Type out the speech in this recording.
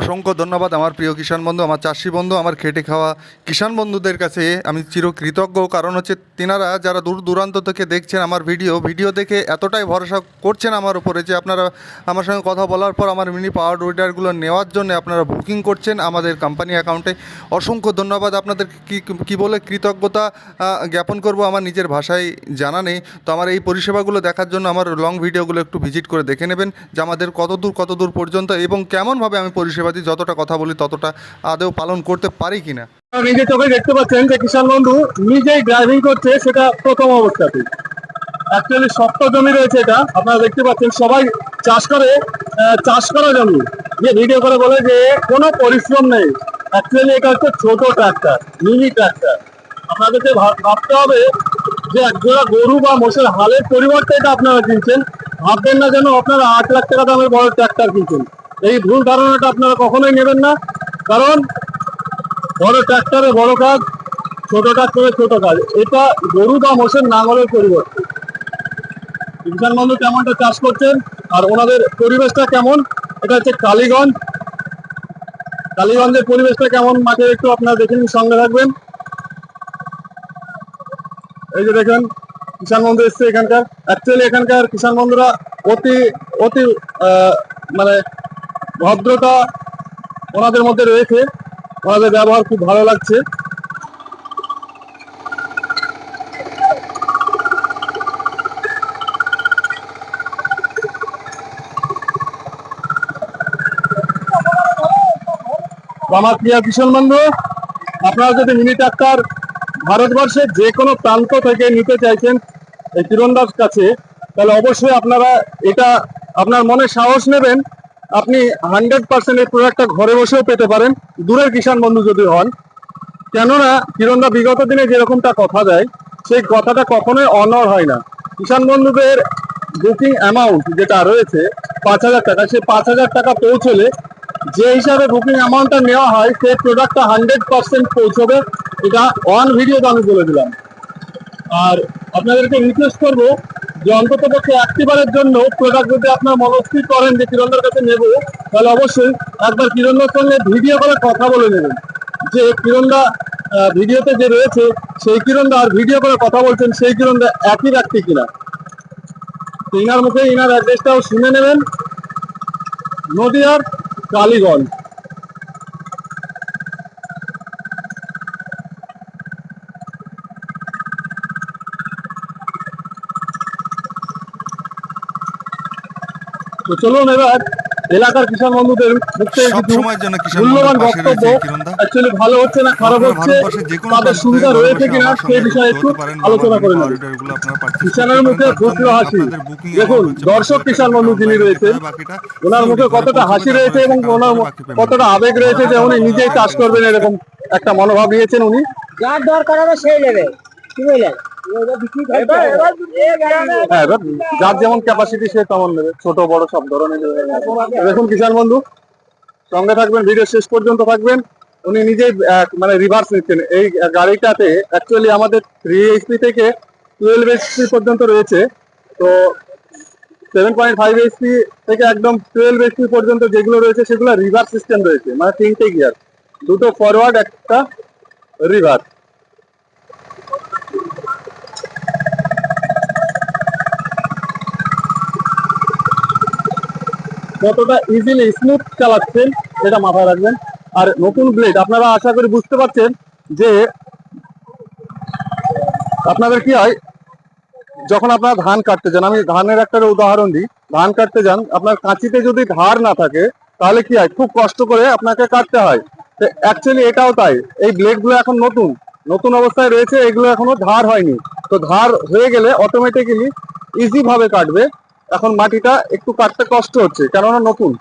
অসংখ্য ধন্যবাদ আমার প্রিয় কিষাণ বন্ধু, আমার চাষি বন্ধু, আমার খেটে খাওয়া কিষাণ বন্ধুদের কাছে। আমি চিরকৃতজ্ঞ, কারণ হচ্ছে তিনারা যারা দূর দূরান্ত থেকে দেখছেন আমার ভিডিও ভিডিও দেখে এতটাই ভরসা করছেন আমার উপরে যে আপনারা আমার সঙ্গে কথা বলার পর আমার মিনি পাওয়ার উইডারগুলো নেওয়ার জন্য আপনারা বুকিং করছেন আমাদের কোম্পানি অ্যাকাউন্টে অসংখ্য ধন্যবাদ, আপনাদের কি কি বলে কৃতজ্ঞতা জ্ঞাপন করব আমার নিজের ভাষায় জানা নেই। তো আমার এই পরিষেবাগুলো দেখার জন্য আমার লং ভিডিওগুলো একটু ভিজিট করে দেখে নেবেন, যে আমাদের কত দূর কত দূর পর্যন্ত এবং কেমনভাবে আমি পরিষেবা দিই যতটা কথা বলি ততটা আদেও পালন করতে পারি কিনা। নিজে চোখে দেখতে পাচ্ছেন যে কিষাণ বন্ধু, নিজেই ড্রাইভিং করছে, সেটা প্রথম অবস্থাতে অ্যাকচুয়ালি শক্ত জমি রয়েছে এটা, আপনারা দেখতে পাচ্ছেন, সবাই চাষ করে চাষ করা জমি। যে ভিডিও করে বলে যে কোনো পরিশ্রম নেই। অ্যাকচুয়ালি এটা হচ্ছে ছোট ট্রাক্টর মিনি ট্রাক্টর আপনাদেরকে ভাবতে হবে যে একজোড়া গরু বা মোষের হালের পরিবর্তে এটা আপনারা কিনছেন। ভাববেন না যেন আপনারা আট লাখ টাকা দামের বড় ট্রাক্টর কিনছেন। এই ভুল ধারণাটা আপনারা কখনোই নেবেন না। কারণ বড় ট্রাক্টরে বড় কাজ, ছোট ট্রাক্টরে ছোট কাজ। এটা গরু বা মোষের নাঙলের পরিবর্তে। কিষাণ বন্ধু কেমনটা চাষ করছেন আর ওনাদের পরিবেশটা কেমন? এটা হচ্ছে কালীগঞ্জ। কালীগঞ্জের পরিবেশটা কেমন? মাঠে একটু আপনারা দেখে নিন, সঙ্গে থাকবেন। এই যে দেখেন, কিষাণ বন্ধু এসছে এখানকার। অ্যাকচুয়ালি এখানকার কিষাণ বন্ধুরা অতি অতি মানে ভদ্রতা ওনাদের মধ্যে রয়েছে। ওনাদের ব্যবহার খুব ভালো লাগছে। আমার প্রিয় কিষাণ বন্ধু, আপনারা যদি মিনি ট্রাক্টর ভারতবর্ষের যে কোনো প্রান্ত থেকে নিতে চাইছেন এই তীরন্দাজ কাছে, তাহলে অবশ্যই আপনারা এটা আপনার মনে সাহস নেবেন। আপনি হান্ড্রেড পার্সেন্ট এই প্রোডাক্টটা ঘরে বসেও পেতে পারেন। দূরের কিষাণ বন্ধু যদি হন। কেননা, কিরণদা বিগত দিনে যেরকমটা কথা দেয়, সেই কথাটা কখনোই অনর হয় না। কিষাণ বন্ধুদের বুকিং অ্যামাউন্ট যেটা রয়েছে, পাঁচ হাজার টাকা, সেই পাঁচ হাজার টাকা পৌঁছলে যে হিসাবে বুকিং অ্যামাউন্টটা নেওয়া হয়, সেই প্রোডাক্টটা হান্ড্রেড পার্সেন্ট পৌঁছবে। এটা অন ভিডিওতে আমি বলে দিলাম। আর আপনাদেরকে রিকোয়েস্ট করব যে অন্তত পক্ষে একটিবারের জন্য প্রোডাক্ট যদি আপনার মনস্থির করেন যে কিরণদার কাছে নেব, তাহলে অবশ্যই একবার কিরণদার সঙ্গে ভিডিও করে কথা বলে নেবেন। যে কিরণদা ভিডিওতে যে রয়েছে, সেই কিরণদা আর ভিডিও করে কথা বলছেন, সেই কিরণদা একই ব্যক্তি কিনা? ইনার মুখে ইনার অ্যাড্রেসটাও শুনে নেবেন। নদিয়ার কালীগঞ্জ। তো চলুন এবার এলাকার কিষাণ বন্ধুদের জন্য মূল্যবান বক্তব্য। অ্যাকচুয়ালি ভালো হচ্ছে না খারাপ হচ্ছে। ভারতবর্ষের যে কোনো তাদের সুবিধা রয়েছে কিনা সেই বিষয়ে একটু আলোচনা করে কিষানের মুখে। প্রচুর হাসি। দেখুন দর্শক কিষাণ বন্ধু যিনি বাকিটা ওনার মুখে কতটা হাসি রয়েছে এবং ওনার কতটা আবেগ রয়েছে যে উনি নিজেই চাষ করবেন এরকম একটা মনোভাব দিয়েছেন উনি। যার দরকার হবে সেই নেবে। কি বললেন? হ্যাঁ যার যেমন ক্যাপাসিটি সে তেমন নেবে। ছোট, বড়, সব ধরনের। দেখুন, কিষাণ বন্ধু, সঙ্গে থাকবেন ভিডিও শেষ পর্যন্ত থাকবেন। উনি নিজেই মানে রিভার্স নিচ্ছেন। এই গাড়িটাতে অ্যাকচুয়ালি আমাদের থ্রি এইচপি থেকে টুয়েলভ এইচপি পর্যন্ত রয়েছে। তো সেভেন পয়েন্ট ফাইভ এইচপি থেকে একদম টুয়েলভ এইচপি পর্যন্ত যেগুলো রয়েছে, সেগুলো রিভার্স সিস্টেম রয়েছে। মানে তিনটে গিয়ার দুটো ফরওয়ার্ড একটা রিভার্স কতটা ইজিলি স্মুথ চালাচ্ছেন এটা মাথায় রাখবেন। আর নতুন ব্লেড আপনারা আশা করি বুঝতে পারছেন যে আপনাদের কি হয়, যখন আপনারা ধান কাটতে যান, আমি ধানের একটা উদাহরণ দিই, ধান কাটতে যান, আপনার কাঁচিতে যদি ধার না থাকে, তাহলে কি হয়, খুব কষ্ট করে আপনাকে কাটতে হয়। তো অ্যাকচুয়ালি এটাও তাই, এই ব্লেডগুলো এখন নতুন নতুন অবস্থায় রয়েছে, এগুলো এখনও ধার হয়নি। তো ধার হয়ে গেলে অটোমেটিক্যালি ইজিভাবে কাটবে। এখন মাটিটা একটু কাটতে কষ্ট হচ্ছে কেননা নতুন।